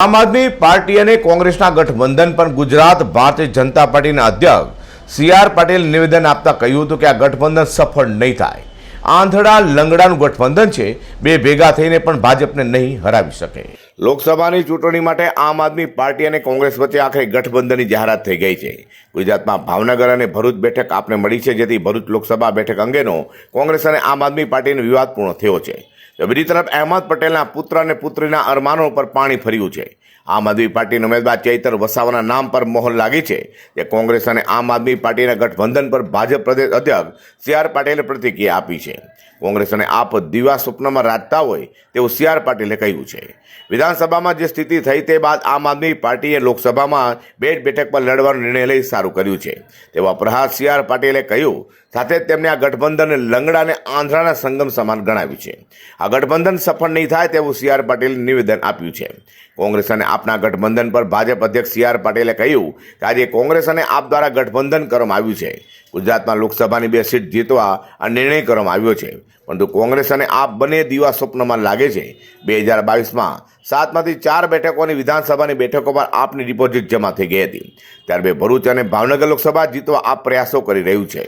આમ આદમી પાર્ટી અને કોંગ્રેસના ગઠબંધન પર ગુજરાત, ભારતીય જનતા પાર્ટીના અધ્યક્ષ સી આર પાટીલ નિવેદન આપતા કહ્યું હતું કે આ ગઠબંધન સફળ નહીં થાય. આંધળા લંગડાનું ગઠબંધન છે, બે ભેગા થઈને પણ ભાજપને નહીં હરાવી શકે. લોકસભાની ચૂંટણી માટે આમ આદમી પાર્ટી અને કોંગ્રેસ વચ્ચે આખરે ગઠબંધનની જાહેરાત થઈ ગઈ છે. ગુજરાતમાં ભાવનગર અને ભરૂચ બેઠક આપને મળી છે, જેથી ભરૂચ લોકસભા બેઠક અંગેનો કોંગ્રેસ અને આમ આદમી પાર્ટીનો વિવાદ પૂર્ણ થયો છે. બીજી તરફ અહેમદ પટેલના પુત્ર અને પુત્રીના અરમાનો પર પાણી ફર્યું છે. આમ આદમી પાર્ટીના ઉમેદવાર ચૈતર વસાવાના નામ પર મોહર લાગી છે કે કોંગ્રેસ અને આમ આદમી પાર્ટીના ગઠબંધન પર ભાજપ પ્રદેશ અધ્યક્ષ સી આર પાટીલે પ્રતિક્રિયા આપી છે. કોંગ્રેસ અને આપ દિવા સ્વપ્નમાં રાજતા હોય તેવું સી આર પાટીલે કહ્યું છે. વિધાનસભામાં જે સ્થિતિ થઈ તે બાદ આમ આદમી પાર્ટીએ લોકસભામાં બે બેઠક પર લડવાનો નિર્ણય લઈ સારું કર્યું છે. તેવા પ્રહાર સી આર પાટીલે કહ્યું. સાથે તેમણે આ ગઠબંધનને લંગડા અને આંધ્રાના સંગમ સમાન ગણાવ્યું છે. આ ગઠબંધન સફળ નહીં થાય તેવું સી આર પાટીલે નિવેદન આપ્યું છે. કોંગ્રેસ અને આપના ગઠબંધન પર ભાજપ અધ્યક્ષ સી આર પાટીલે કહ્યું કે આજે કોંગ્રેસ અને આપ દ્વારા ગઠબંધન કરવામાં આવ્યું છે. ગુજરાતમાં લોકસભાની બે સીટ જીતવા આ નિર્ણય કરવામાં આવ્યો છે. પરંતુ કોંગ્રેસ અને આપ બંને દીવા સ્વપ્નમાં લાગે છે બે હજાર બાવીસમાં સાતમાંથી ચાર બેઠકોની વિધાનસભાની બેઠકો પર આપની ડિપોઝિટ જમા થઈ ગઈ હતી. ત્યારે બે ભરૂચ અને ભાવનગર લોકસભા જીતવા આપ પ્રયાસો કરી રહ્યું છે.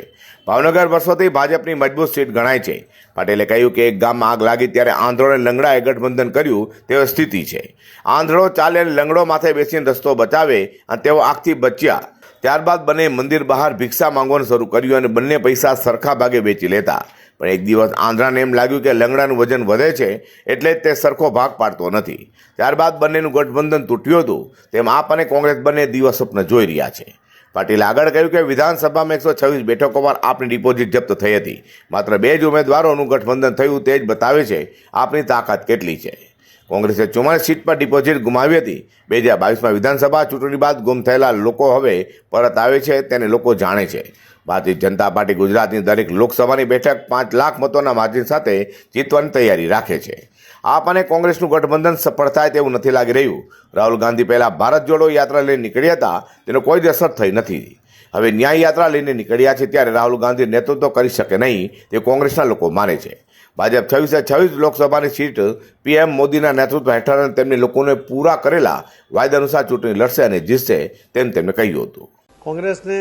ભાવનગર વર્ષોથી ભાજપની મજબૂત સીટ ગણાય છે. પટેલે કહ્યું કે એક ગામમાં આગ લાગી ત્યારે આંધળો અને લંગડાએ ગઠબંધન કર્યું તેવી સ્થિતિ છે. આંધળો ચાલે લંગડો માથે બેસીને રસ્તો બચાવે અને તેઓ આગથી બચ્યા. ત્યારબાદ બંને મંદિર બહાર ભિક્ષા માંગવાનું શરૂ કર્યું અને બંને પૈસા સરખા ભાગે વેચી લેતા. પણ એક દિવસ આંધ્રાને એમ લાગ્યું કે લંગડાનું વજન વધે છે એટલે તે સરખો ભાગ પાડતો નથી. ત્યારબાદ બંનેનું ગઠબંધન તૂટ્યું હતું. તેમ આપ અને કોંગ્રેસ બંને દિવસ સ્વપ્ન જોઈ રહ્યા છે. પાટીલ આગળ કહ્યું કે વિધાનસભામાં એકસો છવ્વીસ બેઠકો પર આપની ડિપોઝિટ જપ્ત થઈ હતી. માત્ર બે જ ઉમેદવારોનું ગઠબંધન થયું તે જ બતાવે છે આપની તાકાત કેટલી છે. કોંગ્રેસે ચુમ્માલીસ સીટ પર ડિપોઝિટ ગુમાવી હતી. બે હજાર બાવીસમાં વિધાનસભા ચૂંટણી બાદ ગુમ થયેલા લોકો હવે પરત આવે છે, તેને લોકો જાણે છે. ભારતીય જનતા પાર્ટી ગુજરાતની દરેક લોકસભાની બેઠક પાંચ લાખ મતોના માર્જિન સાથે જીતવાની તૈયારી રાખે છે. આપ અને કોંગ્રેસનું ગઠબંધન સફળ થાય તેવું નથી લાગી રહ્યું. રાહુલ ગાંધી પહેલાં ભારત જોડો યાત્રા લઈને નીકળ્યા હતા, તેનો કોઈ જ અસર થઈ નથી. હવે ન્યાય યાત્રા લઈને નીકળ્યા છે, ત્યારે રાહુલ ગાંધી નેતૃત્વ કરી શકે નહીં, તે કોંગ્રેસના લોકો માને છે. ભાજપ છવ્વીસે છવ્વીસ લોકસભાની સીટ પીએમ મોદીના નેતૃત્વ હેઠળ અને તેમની લોકોને પૂરા કરેલા વાયદા અનુસાર ચૂંટણી લડશે અને જીતશે તેમ તેમણે કહ્યું હતું. કોંગ્રેસને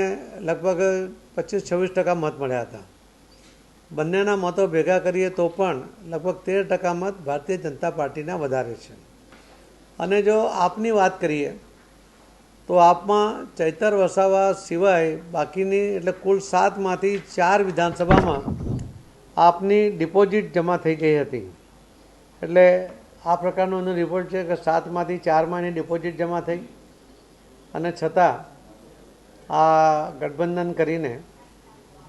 લગભગ પચીસ છવ્વીસ ટકા મત મળ્યા હતા. બંનેના મતો ભેગા કરીએ તો પણ લગભગ તેર ટકા મત ભારતીય જનતા પાર્ટીના વધારે છે. અને જો આપની વાત કરીએ, તો આપમાં ચૈતર વસાવા સિવાય બાકીની એટલે કુલ સાતમાંથી ચાર વિધાનસભામાં આપની ડિપોઝિટ જમા થઈ ગઈ હતી. એટલે આ પ્રકારનો એનો રિપોર્ટ છે કે સાતમાંથી ચારમાં એની ડિપોઝિટ જમા થઈ. અને છતાં આ ગઠબંધન કરીને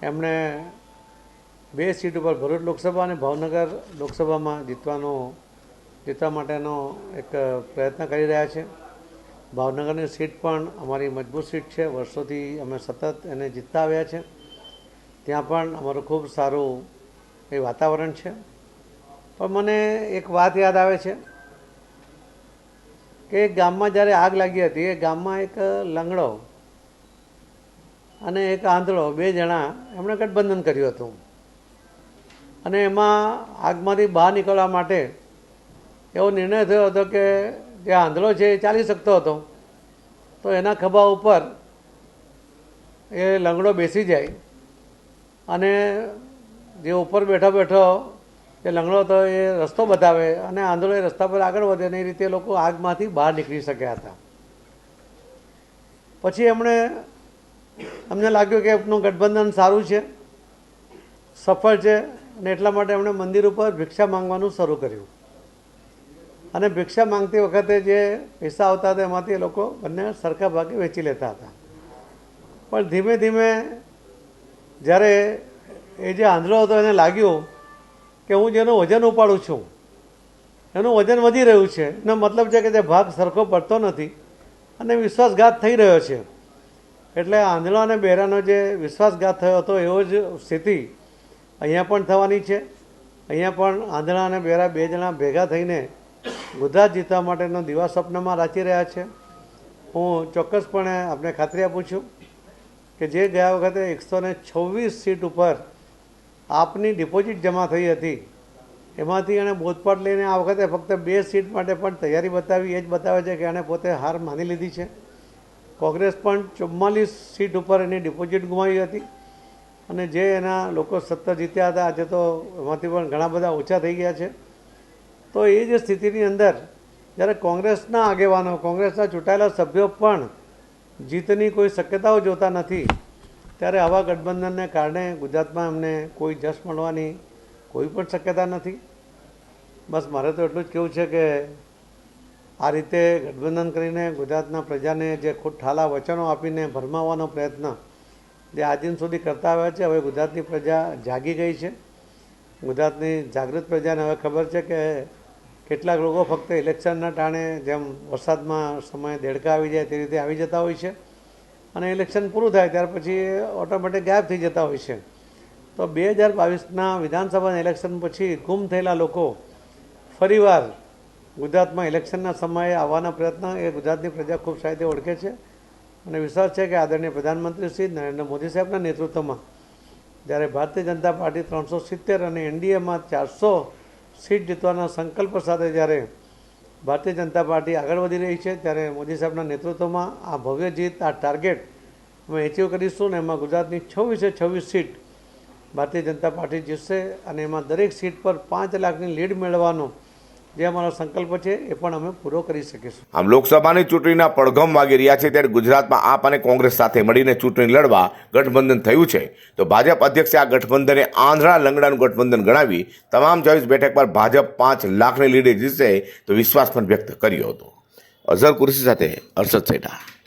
એમણે બે સીટ ઉપર ભરૂચ લોકસભા અને ભાવનગર લોકસભામાં જીતવાનો, જીતવા માટેનો એક પ્રયત્ન કરી રહ્યા છે. ભાવનગરની સીટ પણ અમારી મજબૂત સીટ છે. વર્ષોથી અમે સતત એને જીતતા આવ્યા છે. ત્યાં પણ અમારું ખૂબ સારું એ વાતાવરણ છે. પણ મને એક વાત યાદ આવે છે કે ગામમાં જ્યારે આગ લાગી હતી, એ ગામમાં એક લંગડો અને એક આંધળો બે જણા એમણે ગઠબંધન કર્યું હતું. અને એમાં આગમાંથી બહાર નીકળવા માટે એવો નિર્ણય થયો હતો કે જે આંધળો છે એ ચાલી શકતો હતો. તો એના ખભા ઉપર એ લંગડો બેસી જાય અને જે ઉપર બેઠો બેઠો, જે લંગડો હતો, એ રસ્તો બતાવે અને આંધળો એ રસ્તા પર આગળ વધે અને એ રીતે લોકો આગમાંથી બહાર નીકળી શક્યા હતા. પછી એમણે, અમને લાગ્યું કે એમનું ગઠબંધન સારું છે, સફળ છે અને એટલા માટે એમણે મંદિર ઉપર ભિક્ષા માંગવાનું શરૂ કર્યું. અને ભિક્ષા માંગતી વખતે જે પૈસા આવતા હતા એમાંથી એ લોકો બંને સરખા ભાગે વેચી લેતા હતા. પણ ધીમે ધીમે જ્યારે એ જે આંધળો હતો એને લાગ્યું કે હું જેનું વજન ઉપાડું છું, એનું વજન વધી રહ્યું છે, એનો મતલબ છે કે તે ભાગ સરખો પડતો નથી અને વિશ્વાસઘાત થઈ રહ્યો છે. એટલે આંધળો અને બહેરાનો જે વિશ્વાસઘાત થયો હતો એવો જ સ્થિતિ અહીંયા પણ થવાની છે. અહીંયા પણ આંધળા અને બહેરા બે જણા ભેગા થઈને ગુજરાત જીતવા માટેનો દિવા સ્વપ્નમાં રાચી રહ્યા છે. હું ચોક્કસપણે આપને ખાતરી આપું છું કે જે ગયા વખતે એકસો ને છવ્વીસ સીટ ઉપર આપની ડિપોઝિટ જમા થઈ હતી. એમાંથી એણે બોધપાઠ લઈને આ વખતે ફક્ત બે સીટ માટે પણ તૈયારી બતાવી, એ જ બતાવે છે કે એણે પોતે હાર માની લીધી છે. કોંગ્રેસ પણ ચુમ્માલીસ સીટ ઉપર એની ડિપોઝિટ ગુમાવી હતી અને જે એના લોકો સત્તર જીત્યા હતા, આજે તો એમાંથી પણ ઘણા બધા ઓછા થઈ ગયા છે. તો એ જે સ્થિતિની અંદર જ્યારે કોંગ્રેસના આગેવાનો, કોંગ્રેસના ચૂંટાયેલા સભ્યો પણ જીતની કોઈ શક્યતાઓ જોતા નથી ત્યારે આવા ગઠબંધનને કારણે ગુજરાતમાં એમને કોઈ જશ મળવાની કોઈ પણ શક્યતા નથી. બસ મારે તો એટલું જ કહેવું છે કે આ રીતે ગઠબંધન કરીને ગુજરાતના પ્રજાને જે ખુદ ઠાલા વચનો આપીને ભરમાવવાનો પ્રયત્ન જે આજિન સુધી કરતા આવ્યા છે, હવે ગુજરાતની પ્રજા જાગી ગઈ છે. ગુજરાતની જાગૃત પ્રજાને હવે ખબર છે કે કેટલાક લોકો ફક્ત ઇલેક્શનના ટાણે જેમ વરસાદમાં સમયે દેડકા આવી જાય તે રીતે આવી જતા હોય છે. અને ઇલેક્શન પૂરું થાય ત્યાર પછી ઓટોમેટિક ગાયબ થઈ જતા હોય છે. તો બે હજાર બાવીસના વિધાનસભાના ઇલેક્શન પછી ગુમ થયેલા લોકો ફરીવાર ગુજરાતમાં ઇલેક્શનના સમયે આવવાના પ્રયત્ન એ ગુજરાતની પ્રજા ખૂબ સારી રીતે ઓળખે છે. અને વિશ્વાસ છે કે આદરણીય પ્રધાનમંત્રી શ્રી નરેન્દ્ર મોદી સાહેબના નેતૃત્વમાં જ્યારે ભારતીય જનતા પાર્ટી ત્રણસો સિત્તેર અને એનડીએમાં ચારસો સીટ જીતવાના સંકલ્પ સાથે જ્યારે ભારતીય જનતા પાર્ટી આગળ વધી રહી છે, ત્યારે મોદી સાહેબના નેતૃત્વમાં આ ભવ્ય જીત, આ ટાર્ગેટ અમે એચીવ કરીશું ને એમાં ગુજરાતની છવ્વીસે છવ્વીસ સીટ ભારતીય જનતા પાર્ટી જીતશે અને એમાં દરેક સીટ પર પાંચ લાખની લીડ મેળવવાનો જે અમારો સંકલ્પ છે એ પણ અમે પૂરો કરી શકીશું. આમ લોકસભાની ચૂંટણીના પડઘમ વાગી રહ્યા છે ત્યારે ગુજરાતમાં આપ અને કોંગ્રેસ સાથે મળીને ચૂંટણી લડવા ગઠબંધન થયું છે. તો ભાજપ અધ્યક્ષે આ ગઠબંધને આંધળા લંગડાનું ગઠબંધન ગણાવી તમામ ચોવીસ બેઠક પર ભાજપ પાંચ લાખની લીડે જીતશે તો વિશ્વાસ પણ વ્યક્ત કર્યો હતો. અઝર કુરશી સાથે અરશદ સેઠા.